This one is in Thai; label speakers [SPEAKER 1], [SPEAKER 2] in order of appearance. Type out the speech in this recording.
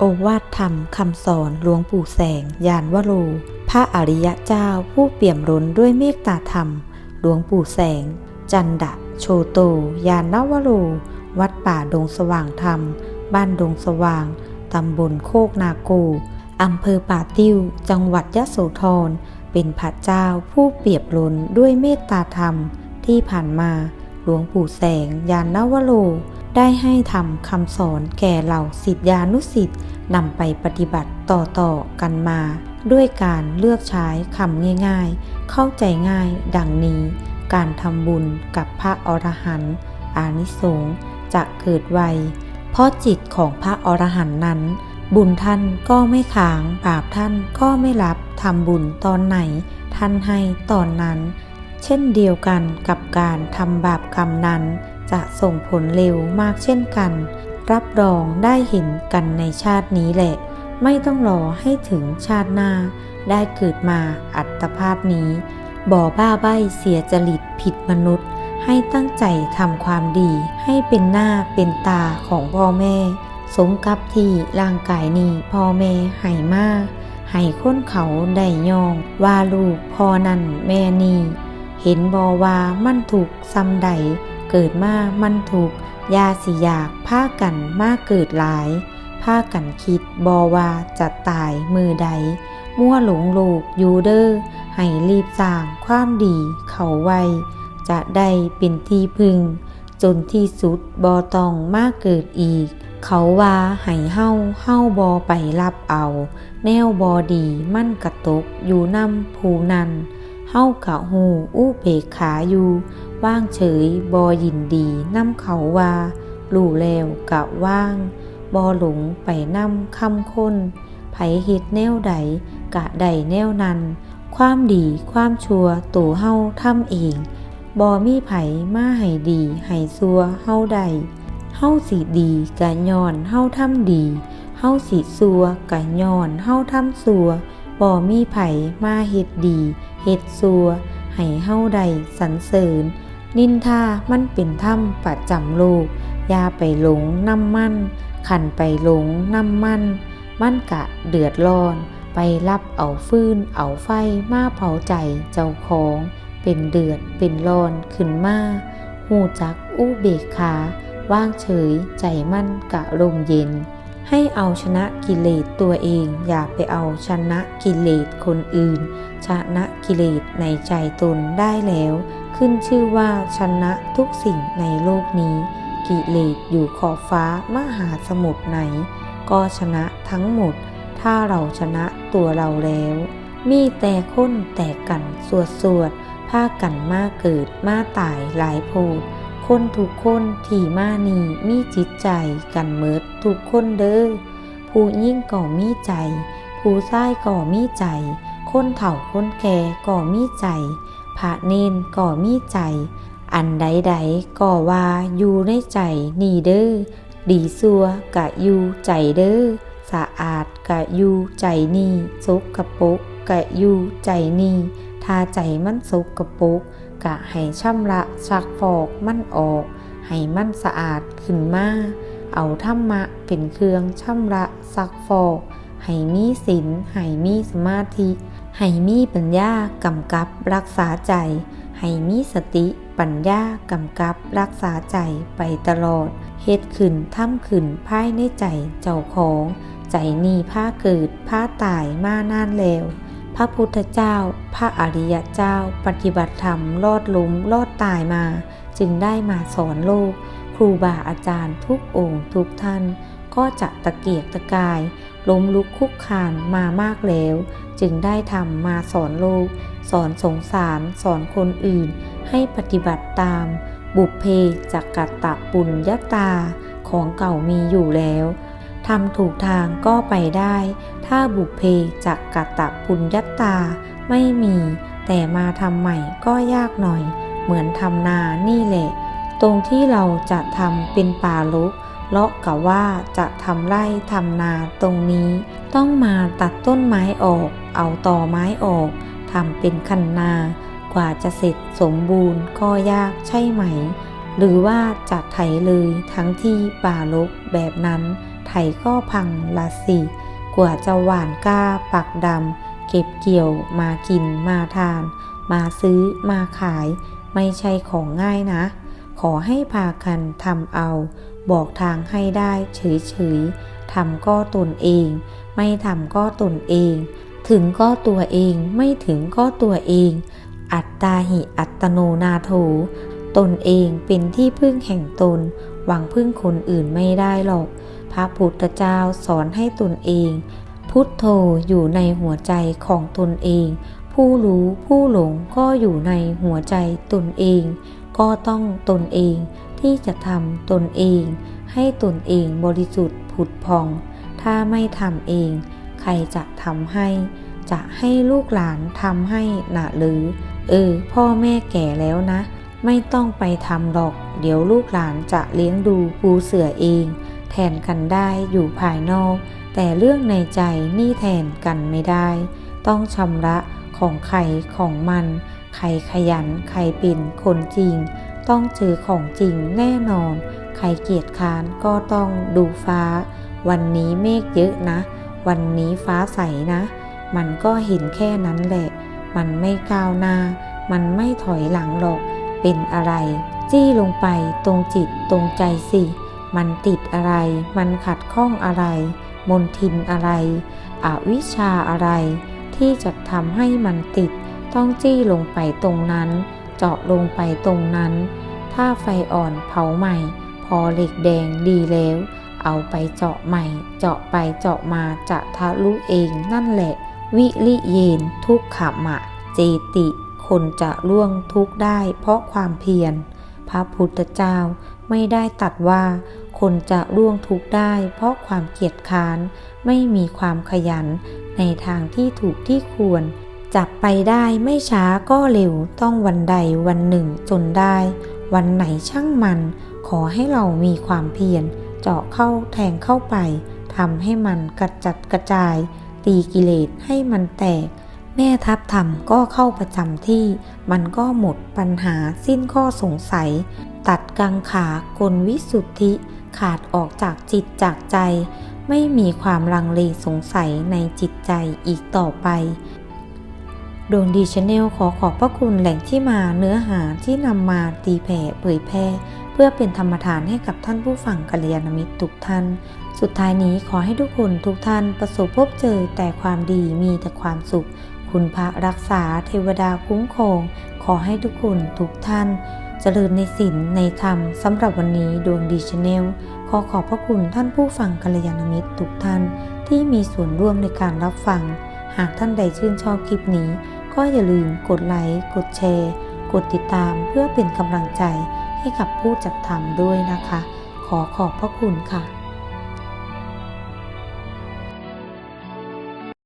[SPEAKER 1] โอวาทธรรมคำสอนหลวงปู่แสง ยานวโรพระอริยเจ้าผู้เปี่ยมล้นด้วยเมตตาธรรม หลวงปู่แสง จันดะ โชโต ยานวโรวัดป่าดงสว่างธรรม บ้านดงสว่าง ตำบลโคกนาโกอำเภอป่าติ้ว จังหวัดยะโสธร เป็นพระเจ้าผู้เปียบล้นด้วยเมตตาธรรม ที่ผ่านมา หลวงปู่แสง ยานนวโร ได้ให้ทำคำสอนแก่เหล่าศิษยานุศิษย์นำไปปฏิบัติต่อๆกันมา ด้วยการเลือกใช้คำง่ายๆ เข้าใจง่ายดังนี้ การทำบุญกับพระอรหันต์อานิสงส์จะเกิดไว เพราะจิตของพระอรหันต์นั้น บุญท่านก็ไม่ค้างบาปท่านก็ไม่รับทำบุญตอนไหน ท่านให้ตอนนั้น เช่นเดียวกันกับการทำบาปกรรมนั้น จะส่งผลเร็วมากเช่นกัน รับรองได้เห็นกันในชาตินี้แหละ ไม่ต้องรอให้ถึงชาติหน้า ได้เกิดมาอัตภาพนี้ บ่อบ้าใบเสียจริตผิดมนุษย์ ให้ตั้งใจทำความดี ให้เป็นหน้าเป็นตาของพ่อแม่ สมกับที่ร่างกายนี้พ่อแม่ให้มาให้คนเขาได้ยอง ว่าลูกพ่อนั่นแม่นี่เห็นบอว่ามันถูกซ้ำใด เกิดมามันถูกยาสิอยากผ้ากันมาเกิดหลายผ้ากันคิดบอว่าจะตายมือใด มั่วหลงโลกยูเด้อให้รีบสร้างความดีเขาไวจะได้เป็นที่พึง จนที่สุดบอตองมาเกิดอีก เขาว่าให้เฮาเฮาบอไปรับเอา แนวบอดีมั่นกระตกอยู่นำภูนัน เฮ้ากะหูอู้เบกขาอยู่ว่างเฉยบอยินดีนำเขาว่าลู่แล้วกะว่างบอหลงไปนำคำคนไผเฮ็ดแนวใดกะใดแนวนั้น ความดีความชัวตัวเฮาทำเองบอมีไผมาให้ดีให้ซัวเฮาใดเฮาสิดีกะย้อนเฮาทำดีเฮาสิซัวกะย้อนเฮาทำซัวบ่มีไผมาเฮ็ดดี เฮ็ดซัวให้เฮาใดสรรเสริญ นินทามันเป็นธรรมประจำโลกอย่าไปหลงน้ำมันขันไปหลงน้ำมัน มันกะเดือดร้อน ไปรับเอาฟืนเอาไฟมาเผาใจเจ้าของ เป็นเดือดเป็นร้อนขึ้นมาหูจักอู้เบกขาว่างเฉยใจมั่นกะลมเย็น ให้เอาชนะกิเลสตัวเอง อย่าไปเอาชนะกิเลสคนอื่น ชนะกิเลสในใจตนได้แล้ว ขึ้นชื่อว่าชนะทุกสิ่งในโลกนี้ กิเลสอยู่ขอบฟ้ามหาสมุทรไหน ก็ชนะทั้งหมด ถ้าเราชนะตัวเราแล้ว มีแต่ค้นแต่กันสวดสวดผ้ากันมาเกิดมาตายหลายโพด คนทุกคนที่มานี่มีจิตใจกันเมิดทุกคนเด้อผู้ยิ่งก็มีใจ ผู้ชายก็มีใจ คนเฒ่าคนแก่ก็มีใจพระเนนก็มีใจ อันใดๆก็ว่าอยู่ในใจนี่เด้อดีซัวกะอยู่ใจเด้อสะอาดกะอยู่ใจนี่สกกระปรก กะอยู่ใจนี่ ถ้าใจมันสกกระปรกกะให้ช่ำระชักฟอกมันออก ให้มันสะอาดขึ้นมา เอาธรรมะเป็นเครื่องช่ำระซักฟอก ให้มีศีลให้มีสมาธิให้มีปัญญากำกับรักษาใจ ให้มีสติปัญญากำกับรักษาใจไปตลอด เฮ็ดขึ้นทำขึ้นภายในใจเจ้าของ ใจนี่ผ้าเกิดผ้าตายมานานแล้ว พระพุทธเจ้า พระอริยเจ้า ปฏิบัติธรรมรอดลุ้มรอดตายมา จึงได้มาสอนโลก ครูบาอาจารย์ทุกองค์ทุกท่าน ก็จะตะเกียกตะกายล้มลุกคุกคานมามากแล้ว จึงได้ทำมาสอนโลก สอนสงสารสอนคนอื่น ให้ปฏิบัติตาม บุพเพจักกัตตะปุญญาตาของเก่ามีอยู่แล้ว ทำถูกทางก็ไปได้ ถ้าบุพเพจักกัตตะปุญญาตาไม่มี แต่มาทำใหม่ก็ยากหน่อย เหมือนทำนานี่แหละ ตรงที่เราจะทำเป็นป่าลุกเลาะกับว่าจะทำไร่ทำนาตรงนี้ ต้องมาตัดต้นไม้ออก เอาต่อไม้ออกทำเป็นคันนา กว่าจะเสร็จสมบูรณ์ก็ยากใช่ไหม หรือว่าจะไถเลยทั้งที่ป่าลกแบบนั้น ไถก็พังละสิกว่าจะหวานกล้าปักดำเก็บเกี่ยวมากินมาทาน มาซื้อมาขาย ไม่ใช่ของง่ายนะ ขอให้พากันทำเอา บอกทางให้ได้เฉยๆทำก็ตนเอง ไม่ทำก็ตนเอง ถึงก็ตัวเองไม่ถึงก็ตัวเอง อัตตาหิอัตโนนาโถ ตนเองเป็นที่พึ่งแห่งตน หวังพึ่งคนอื่นไม่ได้หรอก พระพุทธเจ้าสอนให้ตนเอง พุทโธอยู่ในหัวใจของตนเอง ผู้รู้ผู้หลงก็อยู่ในหัวใจตนเอง ก็ต้องตนเองที่จะทำตนเอง ให้ตนเองบริสุทธิ์ผุดพอง ถ้าไม่ทำเอง ใครจะทำให้ จะให้ลูกหลานทำให้หนะหรือ เออ พ่อแม่แก่แล้วนะ ไม่ต้องไปทำหรอก เดี๋ยวลูกหลานจะเลี้ยงดูปูเสือเอง แทนกันได้อยู่ภายนอก แต่เรื่องในใจนี่แทนกันไม่ได้ ต้องชำระของใครของมัน ใครขยันใครเป็นคนจริง ต้องเจอของจริงแน่นอน ใครเกียจค้านก็ต้องดูฟ้า วันนี้เมฆเยอะนะ วันนี้ฟ้าใสนะ มันก็เห็นแค่นั้นแหละ มันไม่ก้าวหน้า มันไม่ถอยหลังหรอก เป็นอะไร จี้ลงไปตรงจิตตรงใจสิ มันติดอะไร มันขัดข้องอะไร มนทินอะไร อวิชาอะไร ที่จะทำให้มันติด ต้องจี้ลงไปตรงนั้น เจาะลงไปตรงนั้น ถ้าไฟอ่อนเผาใหม่ พอเหล็กแดงดีแล้ว เอาไปเจาะใหม่ เจาะไปเจาะมาจะทะลุเองนั่นแหละ วิริเยนทุกขมะเจติ คนจะล่วงทุกข์ได้เพราะความเพียร พระพุทธเจ้าไม่ได้ตัดว่า คนจะล่วงทุกข์ได้เพราะความเกียจค้าน ไม่มีความขยัน ในทางที่ถูกที่ควร จับไปได้ไม่ช้าก็เร็วต้องวันใดวันหนึ่งจนได้ วันไหนช่างมัน ขอให้เรามีความเพียร เจาะเข้าแทงเข้าไปทำให้มันกระจัดกระจาย ตีกิเลสให้มันแตก แม่ทัพธรรมก็เข้าประจำที่ มันก็หมดปัญหาสิ้นข้อสงสัย ตัดกังขากลวิสุทธิ ขาดออกจากจิตจากใจ ไม่มีความลังเลสงสัยในจิตใจอีกต่อไปดวงดีชาแนลขอขอบพระคุณแหล่งที่มาเนื้อหาที่นำมาตีแผ่เผยแพร่ เพื่อเป็นธรรมทานให้กับท่านผู้ฟังกัลยาณมิตรทุกท่าน สุดท้ายนี้ขอให้ทุกคนทุกท่านประสบพบเจอแต่ความดีมีแต่ความสุข คุณพระรักษาเทวดาคุ้มครอง ขอให้ทุกคนทุกท่านเจริญในศีลในธรรมสำหรับวันนี้ดวงดีชาแนลขอขอบพระคุณท่านผู้ฟังกัลยาณมิตรทุกท่าน ที่มีส่วนร่วมในการรับฟัง หากท่านใดชื่นชอบคลิปนี้ ก็อย่าลืมกดไลค์กดแชร์ กดติดตามเพื่อเป็นกำลังใจให้กับผู้จัดทำด้วยนะคะ ขอขอบพระคุณค่ะ